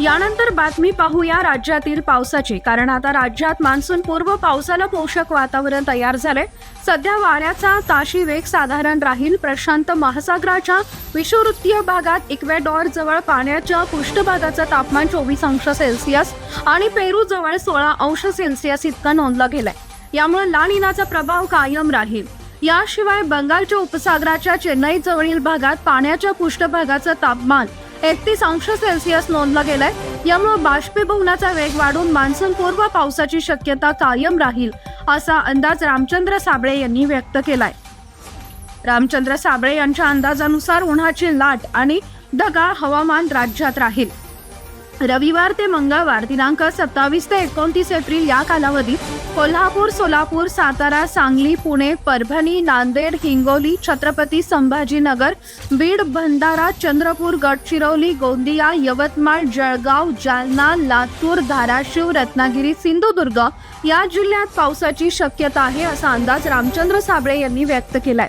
यानंतर बातमी पाहूया राज्यातील पावसाची. कारण आता राज्यात मान्सून पूर्व पावसाला पोषक वातावरण तयार झाले सध्या वाऱ्याचा ताशी वेग साधारण राहील. प्रशांत महासागराच्या विषुवृत्तीय भागात इक्वेडॉर जवळ पाण्याच्या पृष्ठभागाचं तापमान चोवीस अंश सेल्सिअस आणि पेरू जवळ सोळा अंश सेल्सिअस इतका नोंदला गेलाय. यामुळे लानिनाचा प्रभाव कायम राहील. याशिवाय बंगालच्या उपसागराच्या चेन्नई जवळील भागात पाण्याच्या पृष्ठभागाचं तापमान एकतीस अंश सेल्सिअस नोंदलं गेलाय. यामुळे बाष्पीभवनाचा वेग वाढून मान्सून पूर्व पावसाची शक्यता कायम राहील असा अंदाज रामचंद्र साबळे यांनी व्यक्त केलाय. रामचंद्र साबळे यांच्या अंदाजानुसार उन्हाची लाट आणि ढगाळ हवामान राज्यात राहील. रविवार ते मंगळवार दिनांक सत्तावीस ते एकोणतीस एप्रिल या कालावधीत कोल्हापूर सोलापूर सातारा सांगली पुणे परभणी नांदेड हिंगोली छत्रपती संभाजीनगर बीड भंडारा चंद्रपूर गडचिरोली गोंदिया यवतमाळ जळगाव जालना लातूर धाराशिव रत्नागिरी सिंधुदुर्ग या जिल्ह्यात पावसाची शक्यता आहे असा अंदाज रामचंद्र साबळे यांनी व्यक्त केलाय.